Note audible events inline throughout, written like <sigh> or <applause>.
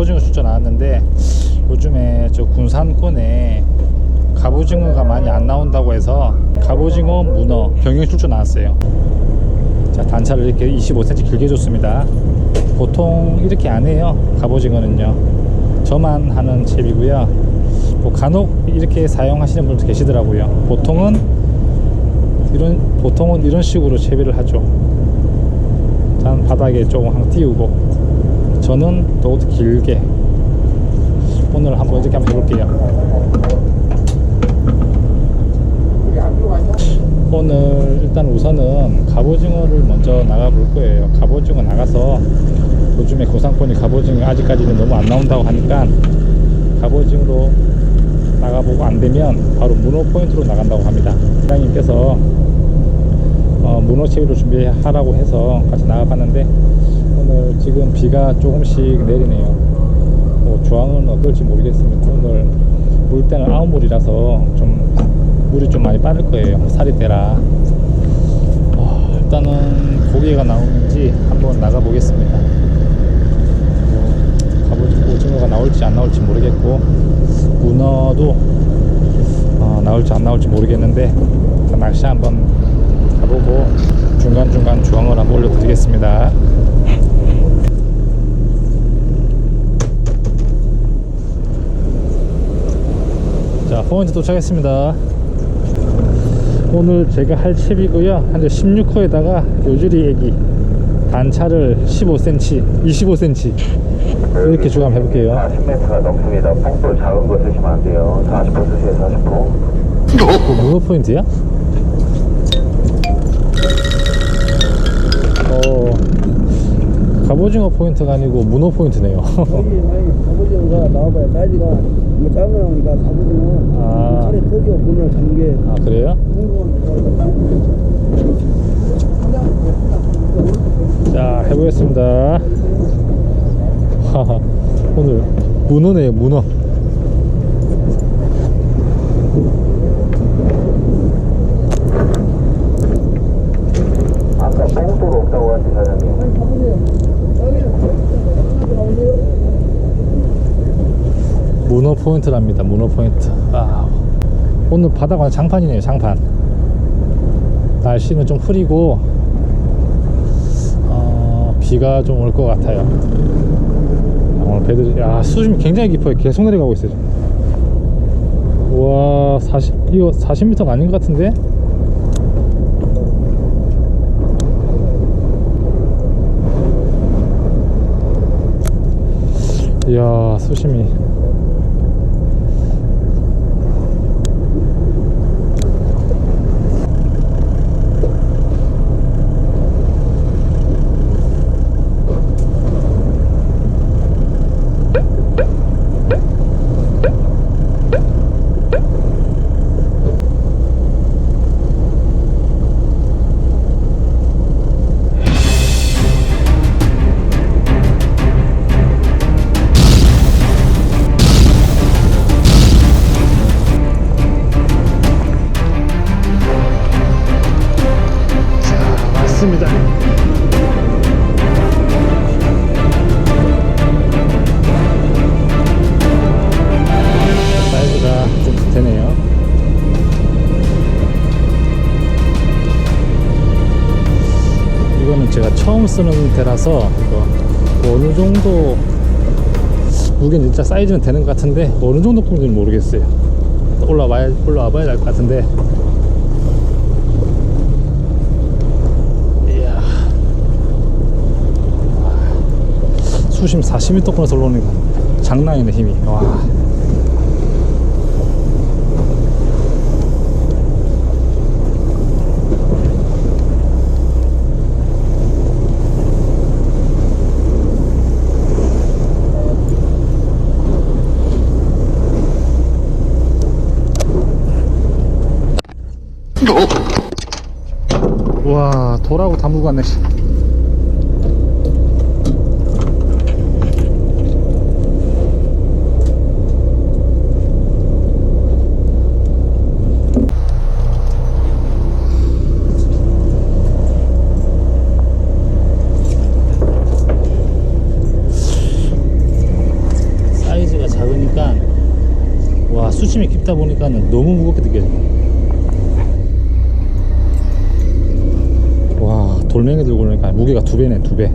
갑오징어 출조 나왔는데 요즘에 저 군산권에 갑오징어가 많이 안 나온다고 해서 갑오징어, 문어, 병영 출조 나왔어요. 자 단차를 이렇게 25cm 길게 줬습니다. 보통 이렇게 안 해요. 갑오징어는요. 저만 하는 채비고요. 뭐 간혹 이렇게 사용하시는 분도 계시더라고요. 보통은 이런 보통은 이런 식으로 채비를 하죠. 단 바닥에 조금 항 띄우고 저는 또 길게 오늘 한번 이렇게 한번 해볼게요. 오늘 일단 우선은 갑오징어를 먼저 나가 볼 거예요. 갑오징어 나가서 요즘에 고상권이 갑오징어 아직까지는 너무 안 나온다고 하니까 갑오징어로 나가보고 안 되면 바로 문어 포인트로 나간다고 합니다. 사장님께서 어, 문어 채비로 준비하라고 해서 같이 나가봤는데 오늘 지금 비가 조금씩 내리네요. 뭐 조항은 어떨지 모르겠습니다. 오늘 물때는 아웃물이라서 좀 물이 좀 많이 빠를 거예요. 살이 때라. 어, 일단은 고기가 나오는지 한번 나가 보겠습니다. 뭐, 갑오징어 오징어가 나올지 안 나올지 모르겠고 문어도 어, 나올지 안 나올지 모르겠는데 일단 낚시 한번 가보고 중간중간 주황을 한번 올려드리겠습니다. 자, 포인트 도착했습니다. 오늘 제가 할 칩이고요. 현재 16호에다가 요주리 애기 단차를 15cm, 25cm 이렇게 주고 한번 해볼게요. 40m가 넘습니다. 폭도 작은 거 쓰시면 안 돼요. 40% 쓰세요, 40%. 그 문어 포인트야? 갑오징어 포인트가 아니고 문어 포인트네요. 여기 갑오징어가 나와봐야 사이즈가 뭐 작은 거 나오니까 갑오징어 아. 차례 포기어 문을 잡는 게 아, 그래요? 자, 해보겠습니다. <laughs> 오늘 문어네요, 문어. 뽕도로 없다고 하신 사장님. 문어 포인트랍니다. 문어 포인트. 아, 오늘 바다가 장판이네요. 장판. 날씨는 좀 흐리고 어, 비가 좀 올 것 같아요. 아, 오늘 배들 야 수심이 굉장히 깊어요. 계속 내려가고 있어요. 와, 40 이거 40m가 아닌 것 같은데? 이야 수심이 처음 쓰는 대라서 이거 어느 정도 무게는 진짜 사이즈는 되는 것 같은데 어느 정도 품인지는 모르겠어요. 올라와야 올라와봐야 될 것 같은데 이야. 수심 40m 끊어서 올라오니까 장난이네 힘이 와 아 돌하고 다 묵었네 사이즈가 작으니까 와 수심이 깊다 보니까 너무 무겁게 느껴져요 돌멩이 들고 그러니까 무게가 두 배네 두배.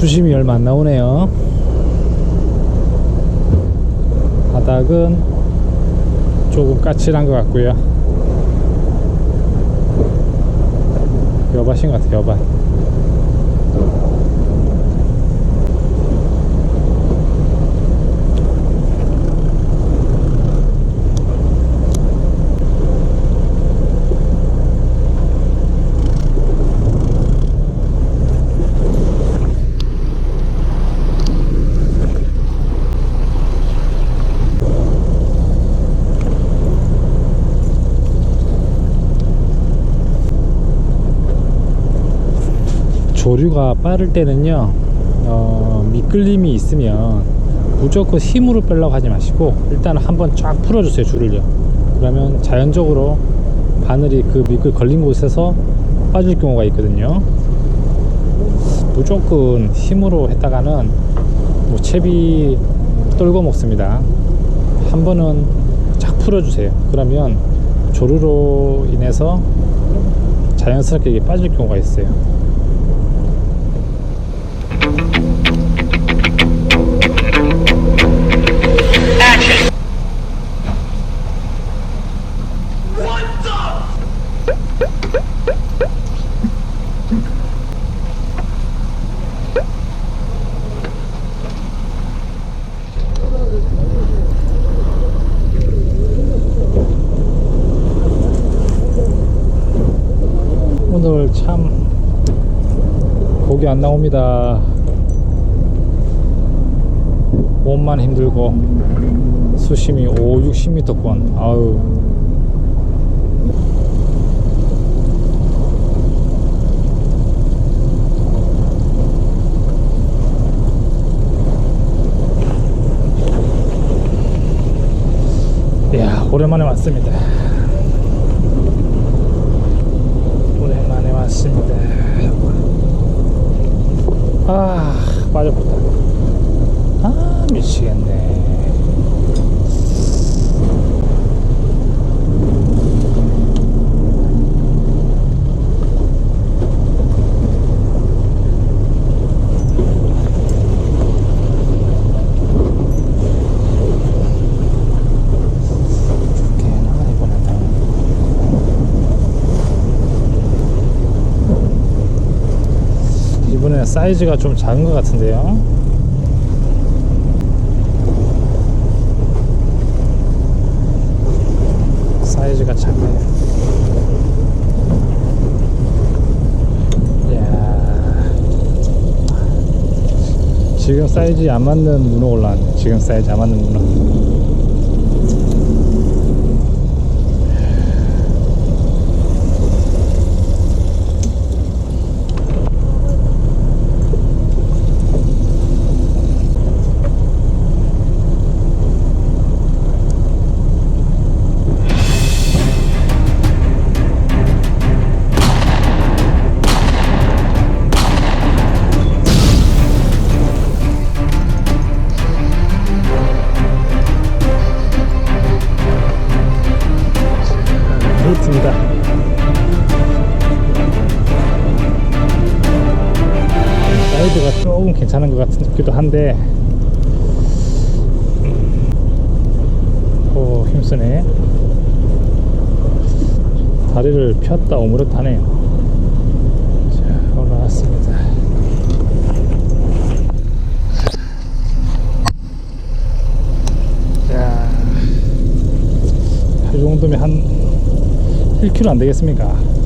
수심이 얼마 안 나오네요. 바닥은 조금 까칠한 것 같고요. 여밭인 것 같아요 여밭. 물류가 빠를 때는요 어, 미끌림이 있으면 무조건 힘으로 빼려고 하지 마시고 일단 한번 쫙 풀어주세요 줄을요. 그러면 자연적으로 바늘이 그 미끌 걸린 곳에서 빠질 경우가 있거든요. 무조건 힘으로 했다가는 뭐 채비 떨궈 먹습니다. 한 번은 쫙 풀어주세요. 그러면 조류로 인해서 자연스럽게 빠질 경우가 있어요. 안 나옵니다. 몸만 힘들고 수심이 5, 60m권. 아유. 이야, 오랜만에 왔습니다. 오랜만에 왔습니다. 아, 빠져버렸다. 아, 미치겠네. 개나 이번에는. 이번에 사이즈가 좀 작은 것 같은데요. 사이즈가. 이야. 지금 사이즈 안 맞는 문어 올라왔네. 지금 사이즈 안 맞는 문어. 히트입니다. 사이즈가 조금 괜찮은 것 같기도 한데 오 힘쓰네. 다리를 폈다 오므렸다 하네요 자 올라왔습니다. 자, 이 정도면 한 1kg 안 되겠습니까?